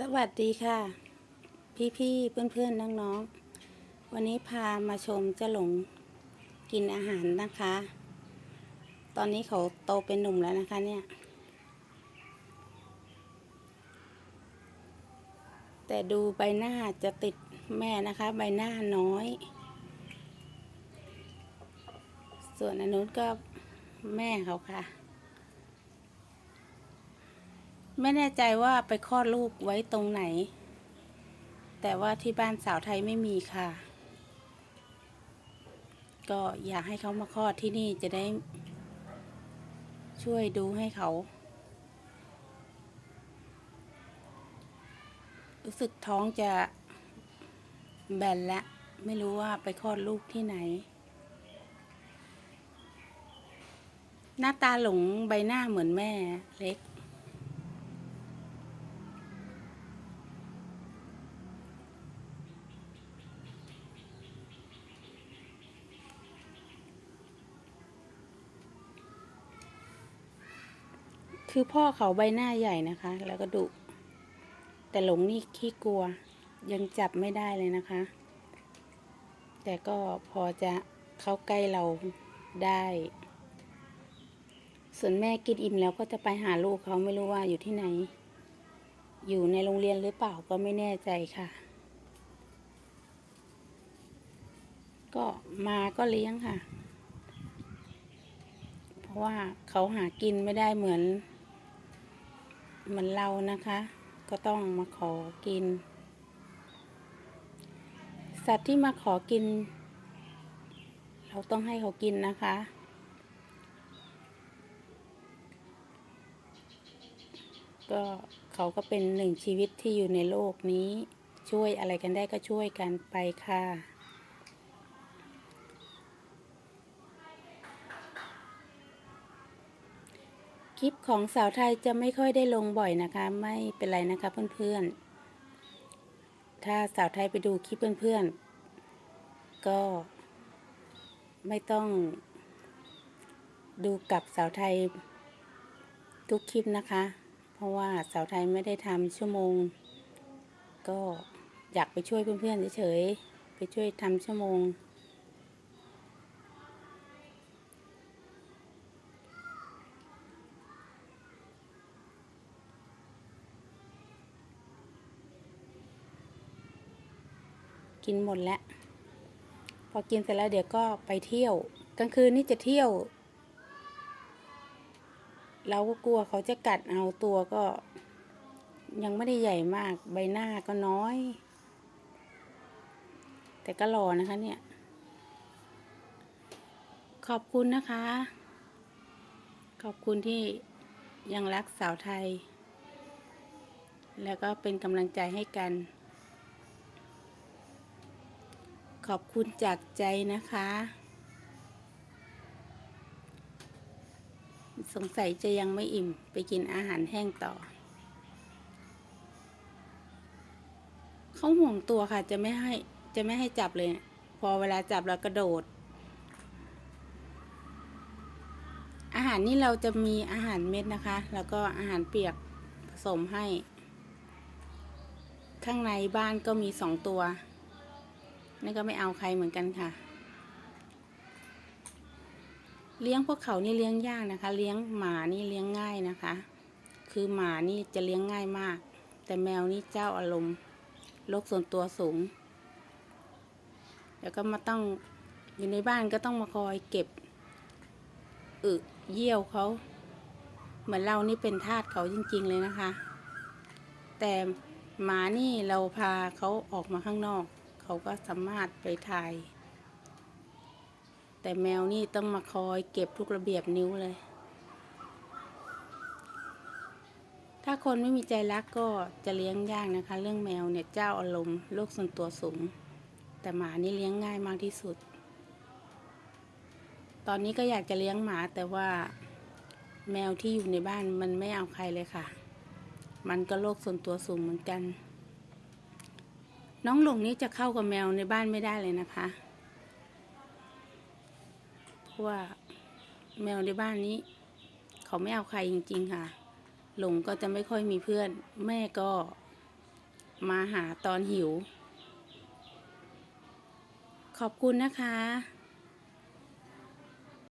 สวัสดีค่ะ พี่ๆเพื่อนๆน้องๆวันนี้พามาชมเจ้าหลงกินอาหารนะคะ ตอนนี้เขาโตเป็นหนุ่มแล้วนะคะเนี่ย แต่ดูใบหน้าจะติดแม่นะคะ ใบหน้าน้อย ส่วนอันนู้นก็แม่เขาค่ะ ไม่แน่ใจว่าไปคลอดลูกไว้ตรงไหน แต่ว่าที่บ้านสาวไทยไม่มีค่ะ ก็อยากให้เขามาคลอดที่นี่จะได้ ช่วยดูให้เขา รู้สึกท้องจะแบนแล้วไม่รู้ว่าไปคลอดลูกที่ไหน หน้าตาหลงใบหน้าเหมือนแม่เล็ก คือพ่อเขาใบหน้าใหญ่นะคะ แล้วก็ดุ แต่หลงนี่ขี้กลัว ยังจับไม่ได้เลยนะคะ แต่ก็พอจะเข้าใกล้เราได้ ส่วนแม่กินอิ่มแล้วก็จะไปหาลูกเขาไม่รู้ว่าอยู่ที่ไหน อยู่ในโรงเรียนหรือเปล่าก็ไม่แน่ใจค่ะ ก็มาก็เลี้ยงค่ะเพราะว่าเขาหากินไม่ได้เหมือน เหมือนเรานะคะ ก็ต้องมาขอกิน สัตว์ที่มาขอกิน เราต้องให้เขากินนะคะ ก็เขาก็เป็นหนึ่งชีวิตที่อยู่ในโลกนี้ ช่วยอะไรกันได้ก็ช่วยกันไปค่ะ คลิปของสาวไทยจะไม่ค่อยได้ลงบ่อยนะคะ ไม่เป็นไรนะคะเพื่อนๆ ถ้าสาวไทยไปดูคลิปเพื่อนๆ ก็ไม่ต้องดูกับสาวไทยทุกคลิปนะคะ เพราะว่าสาวไทยไม่ได้ทำชั่วโมง ก็อยากไปช่วยเพื่อนๆเฉยๆไปช่วยทำชั่วโมง กินหมดแล้ว พอกินเสร็จแล้วเดี๋ยวก็ไปเที่ยว กลางคืนนี่จะเที่ยว เราก็กลัวเขาจะกัดเอาตัวก็ ยังไม่ได้ใหญ่มากใบหน้าก็น้อย แต่ก็รอนะคะเนี่ย ขอบคุณนะคะ ขอบคุณที่ยังรักสาวไทย แล้วก็เป็นกำลังใจให้กัน ขอบคุณจากใจนะคะ สงสัยจะยังไม่อิ่มไปกินอาหารแห้งต่อ เขาห่วงตัวค่ะจะไม่ให้จะไม่ให้จับเลย พอเวลาจับแล้วกระโดด อาหารนี่เราจะมีอาหารเม็ดนะคะ แล้วก็อาหารเปียกผสมให้ ข้างในบ้านก็มีสองตัว นี่ก็ไม่เอาใครเหมือนกันค่ะ เลี้ยงพวกเขานี่เลี้ยงยากนะคะ เลี้ยงหมานี่เลี้ยงง่ายนะคะ คือหมานี่จะเลี้ยงง่ายมาก แต่แมวนี่เจ้าอารมณ์โลกส่วนตัวสูง แล้วก็มาต้องอยู่ในบ้านก็ต้องมาคอยเก็บอึเยี่ยวเขาเหมือนเรานี่เป็นทาสเขาจริง ๆ เลยนะคะ แต่หมานี่เราพาเขาออกมาข้างนอก เขาก็สามารถไปถ่าย แต่แมวนี่ต้องมาคอยเก็บทุกระเบียบนิ้วเลย ถ้าคนไม่มีใจรักก็จะเลี้ยงยากนะคะ เรื่องแมวเนี่ยเจ้าอารมณ์โลกส่วนตัวสูง แต่หมานี่เลี้ยงง่ายมากที่สุด ตอนนี้ก็อยากจะเลี้ยงหมาแต่ว่าแมวที่อยู่ในบ้านมันไม่เอาใครเลยค่ะ มันก็โลกส่วนตัวสูงเหมือนกัน น้องหลงนี้จะเข้ากับแมวในบ้านไม่ได้เลยนะคะ เพราะว่าแมวในบ้านนี้ เขาไม่เอาใครจริง ๆ ค่ะ หลงก็จะไม่ค่อยมีเพื่อน แม่ก็มาหาตอนหิว ขอบคุณนะคะ